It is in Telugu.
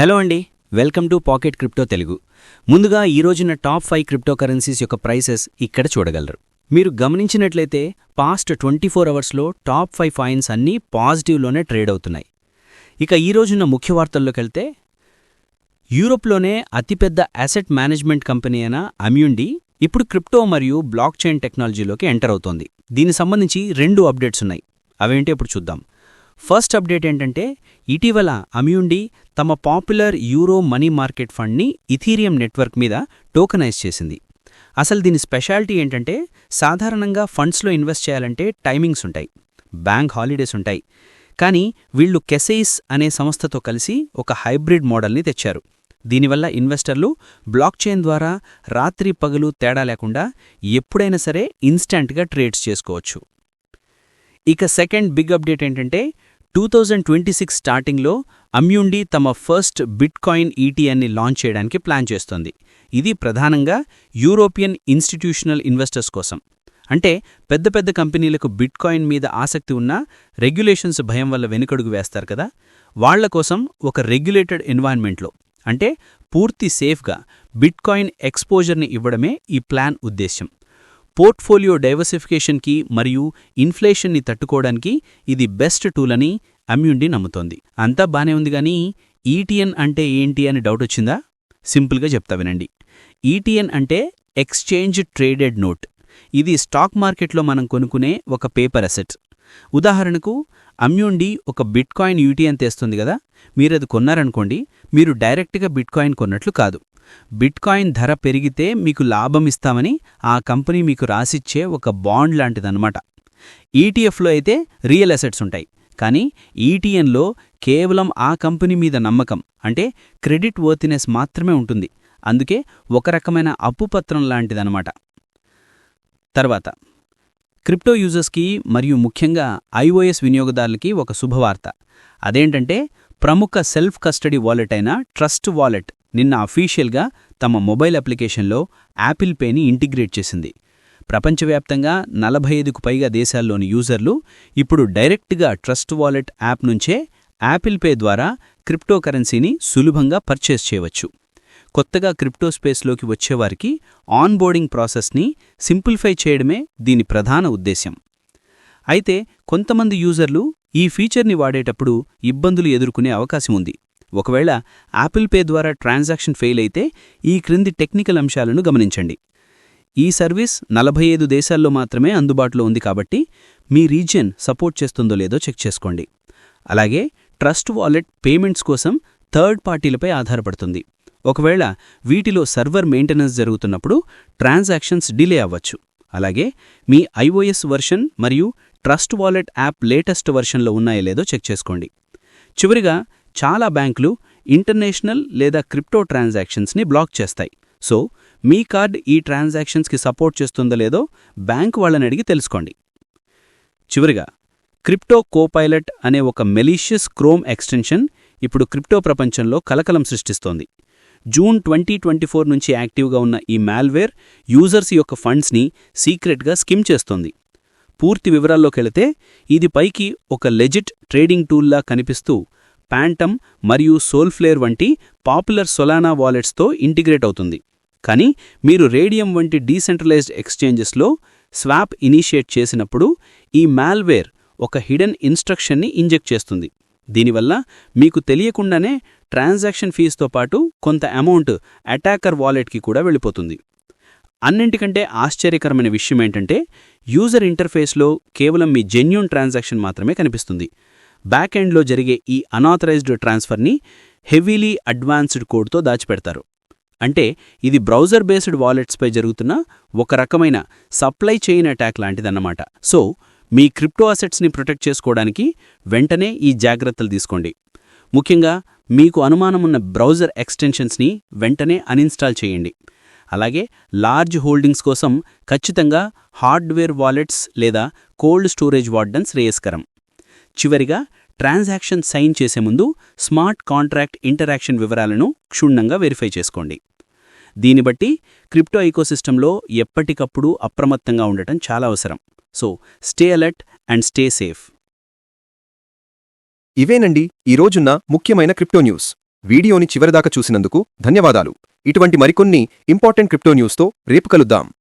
హలో అండి welcome to pocket crypto Telugu. ముందుగా ఈ రోజున టాప్ ఫైవ్ క్రిప్టో కరెన్సీస్ యొక్క ప్రైసెస్ ఇక్కడ చూడగలరు. మీరు గమనించినట్లయితే పాస్ట్ ట్వంటీ ఫోర్ అవర్స్లో టాప్ ఫైవ్ ఫాయిన్స్ అన్నీ పాజిటివ్లోనే ట్రేడ్ అవుతున్నాయి. ఇక ఈ రోజున ముఖ్య వార్తల్లోకి వెళ్తే యూరోప్లోనే అతిపెద్ద అసెట్ మేనేజ్మెంట్ కంపెనీ అయిన అమ్యూండి ఇప్పుడు క్రిప్టో మరియు బ్లాక్ చైన్ టెక్నాలజీలోకి ఎంటర్ అవుతోంది. దీనికి సంబంధించి రెండు అప్డేట్స్ ఉన్నాయి. అవేంటో ఇప్పుడు చూద్దాం. ఫస్ట్ అప్డేట్ ఏంటంటే ఇటీవల అమ్యూండి తమ పాపులర్ యూరో మనీ మార్కెట్ ఫండ్ని ఇథీరియం నెట్వర్క్ మీద టోకనైజ్ చేసింది. అసలు దీని స్పెషాలిటీ ఏంటంటే సాధారణంగా ఫండ్స్లో ఇన్వెస్ట్ చేయాలంటే టైమింగ్స్ ఉంటాయి బ్యాంక్ హాలిడేస్ ఉంటాయి. కానీ వీళ్ళు కెసెయిస్ అనే సంస్థతో కలిసి ఒక హైబ్రిడ్ మోడల్ని తెచ్చారు. దీనివల్ల ఇన్వెస్టర్లు బ్లాక్ చైన్ ద్వారా రాత్రి పగలు తేడా లేకుండా ఎప్పుడైనా సరే ఇన్స్టంట్గా ట్రేడ్స్ చేసుకోవచ్చు. ఇక సెకండ్ బిగ్ అప్డేట్ ఏంటంటే టూ థౌజండ్ ట్వంటీ సిక్స్ స్టార్టింగ్లో అమ్యూండి తమ ఫస్ట్ బిట్కాయిన్ ఈటీఎన్ని లాంచ్ చేయడానికి ప్లాన్ చేస్తోంది. ఇది ప్రధానంగా యూరోపియన్ ఇన్స్టిట్యూషనల్ ఇన్వెస్టర్స్ కోసం. అంటే పెద్ద పెద్ద కంపెనీలకు బిట్కాయిన్ మీద ఆసక్తి ఉన్నా రెగ్యులేషన్స్ భయం వల్ల వెనుకడుగు వేస్తారు కదా. వాళ్ళ కోసం ఒక రెగ్యులేటెడ్ ఎన్వైర్న్మెంట్లో. అంటే పూర్తి సేఫ్గా బిట్కాయిన్ ఎక్స్పోజర్ని ఇవ్వడమే ఈ ప్లాన్ ఉద్దేశ్యం. పోర్ట్ఫోలియో డైవర్సిఫికేషన్కి మరియు ఇన్ఫ్లేషన్ని తట్టుకోవడానికి ఇది బెస్ట్ టూల్ అని అమ్యుండి నమ్ముతోంది. అంతా బానే ఉంది కానీ ఈటీఎన్ అంటే ఏంటి అని డౌట్ వచ్చిందా? సింపుల్గా చెప్తా వినండి. ఈటీఎన్ అంటే ఎక్స్చేంజ్ ట్రేడెడ్ నోట్. ఇది స్టాక్ మార్కెట్లో మనం కొనుక్కునే ఒక పేపర్ అసెట్. ఉదాహరణకు అమ్యుండి ఒక బిట్కాయిన్ యూటీఎన్ తెస్తుంది కదా? మీరది కొన్నారనుకోండి మీరు డైరెక్ట్గా బిట్కాయిన్ కొన్నట్లు కాదు. బిట్కాయిన్ ధర పెరిగితే మీకు లాభం ఇస్తామని ఆ కంపెనీ మీకు రాసిచ్చే ఒక బాండ్ లాంటిదన్నమాట. ఈటీఎఫ్లో అయితే రియల్ అసెట్స్ ఉంటాయి. కానీ ఈటీఎన్లో కేవలం ఆ కంపెనీ మీద నమ్మకం అంటే క్రెడిట్ వర్తినెస్ మాత్రమే ఉంటుంది. అందుకే ఒక రకమైన అప్పుపత్రం లాంటిదన్నమాట. తర్వాత క్రిప్టో యూజర్స్కి మరియు ముఖ్యంగా ఐఓఎస్ వినియోగదారులకి ఒక శుభవార్త. అదేంటంటే ప్రముఖ సెల్ఫ్ కస్టడీ వాలెట్ అయిన ట్రస్ట్ వాలెట్ నిన్న అఫీషియల్గా తమ మొబైల్ అప్లికేషన్లో యాపిల్ పేని ఇంటిగ్రేట్ చేసింది. ప్రపంచవ్యాప్తంగా నలభై ఐదుకు పైగా దేశాల్లోని యూజర్లు ఇప్పుడు డైరెక్ట్గా ట్రస్ట్ వాలెట్ యాప్ నుంచే యాపిల్ పే ద్వారా క్రిప్టో కరెన్సీని సులభంగా పర్చేస్ చేయవచ్చు. కొత్తగా క్రిప్టో స్పేస్లోకి వచ్చేవారికి ఆన్బోర్డింగ్ ప్రాసెస్ని సింప్లిఫై చేయడమే దీని ప్రధాన ఉద్దేశ్యం. అయితే కొంతమంది యూజర్లు ఈ ఫీచర్ని వాడేటప్పుడు ఇబ్బందులు ఎదుర్కొనే అవకాశం ఉంది. ఒకవేళ యాపిల్ పే ద్వారా ట్రాన్సాక్షన్ ఫెయిల్ అయితే ఈ క్రింది టెక్నికల్ అంశాలను గమనించండి. ఈ సర్వీస్ నలభై ఐదు దేశాల్లో మాత్రమే అందుబాటులో ఉంది కాబట్టి మీ రీజియన్ సపోర్ట్ చేస్తుందో లేదో చెక్ చేసుకోండి. అలాగే ట్రస్ట్ వాలెట్ పేమెంట్స్ కోసం థర్డ్ పార్టీలపై ఆధారపడుతుంది. ఒకవేళ వీటిలో సర్వర్ మెయింటెనెన్స్ జరుగుతున్నప్పుడు ట్రాన్సాక్షన్స్ డిలే అవ్వచ్చు. అలాగే మీ ఐఓఎస్ వర్షన్ మరియు ట్రస్ట్ వాలెట్ యాప్ లేటెస్ట్ వర్షన్లో ఉన్నాయో లేదో చెక్ చేసుకోండి. చివరిగా చాలా బ్యాంకులు ఇంటర్నేషనల్ లేదా క్రిప్టో ట్రాన్సాక్షన్స్ని బ్లాక్ చేస్తాయి. సో మీ కార్డ్ ఈ ట్రాన్సాక్షన్స్కి సపోర్ట్ చేస్తుందో లేదో బ్యాంక్ వాళ్ళని అడిగి తెలుసుకోండి. చివరిగా క్రిప్టో కోపైలట్ అనే ఒక మెలీషియస్ క్రోమ్ ఎక్స్టెన్షన్ ఇప్పుడు క్రిప్టో ప్రపంచంలో కలకలం సృష్టిస్తోంది. జూన్ ట్వంటీ ట్వంటీ ఫోర్ నుంచి యాక్టివ్గా ఉన్న ఈ మాల్వేర్ యూజర్స్ యొక్క ఫండ్స్ని సీక్రెట్గా స్కిమ్ చేస్తోంది. పూర్తి వివరాల్లోకెళితే ఇది పైకి ఒక లెజిట్ ట్రేడింగ్ టూల్లా కనిపిస్తూ ప్యాంటమ్ మరియు సోల్ఫ్లేర్ వంటి పాపులర్ సొలానా వాలెట్స్తో ఇంటిగ్రేట్ అవుతుంది. కానీ మీరు రేడియం వంటి డీసెంట్రలైజ్డ్ ఎక్స్చేంజెస్లో స్వాప్ ఇనిషియేట్ చేసినప్పుడు ఈ మాల్వేర్ ఒక హిడెన్ ఇన్స్ట్రక్షన్ని ఇంజెక్ట్ చేస్తుంది. దీనివల్ల మీకు తెలియకుండానే ట్రాన్సాక్షన్ ఫీజుతో పాటు కొంత అమౌంట్ అటాకర్ వాలెట్కి కూడా వెళ్ళిపోతుంది. అన్నింటికంటే ఆశ్చర్యకరమైన విషయం ఏంటంటే యూజర్ ఇంటర్ఫేస్లో కేవలం మీ జెన్యున్ ట్రాన్సాక్షన్ మాత్రమే కనిపిస్తుంది. బ్యాక్ ఎండ్లో జరిగే ఈ అనాథరైజ్డ్ ట్రాన్స్ఫర్ని హెవీలీ అడ్వాన్స్డ్ కోడ్తో దాచిపెడతారు. అంటే ఇది బ్రౌజర్ బేస్డ్ వాలెట్స్పై జరుగుతున్న ఒక రకమైన సప్లై చైన్ అటాక్ లాంటిదన్నమాట. సో మీ క్రిప్టో అసెట్స్ని ప్రొటెక్ట్ చేసుకోవడానికి వెంటనే ఈ జాగ్రత్తలు తీసుకోండి. ముఖ్యంగా మీకు అనుమానమున్న బ్రౌజర్ ఎక్స్టెన్షన్స్ని వెంటనే అన్ఇన్స్టాల్ చేయండి. అలాగే లార్జ్ హోల్డింగ్స్ కోసం ఖచ్చితంగా హార్డ్వేర్ వాలెట్స్ లేదా కోల్డ్ స్టోరేజ్ వాడడం శ్రేయస్కరం చివరిగా ట్రాన్సాక్షన్ సైన్ చేసే ముందు స్మార్ట్ కాంట్రాక్ట్ ఇంటరాక్షన్ వివరాలను క్షుణ్ణంగా వెరిఫై చేసుకోండి. దీన్ని బట్టి క్రిప్టో ఈకోసిస్టంలో ఎప్పటికప్పుడు అప్రమత్తంగా ఉండటం చాలా అవసరం. So stay alert and stay safe. ఇవేనండి ఈ రోజున్న ముఖ్యమైన క్రిప్టో న్యూస్. వీడియోని చివరిదాకా చూసినందుకు ధన్యవాదాలు. ఇటువంటి మరికొన్ని ఇంపార్టెంట్ క్రిప్టో న్యూస్తో రేపు కలుద్దాం.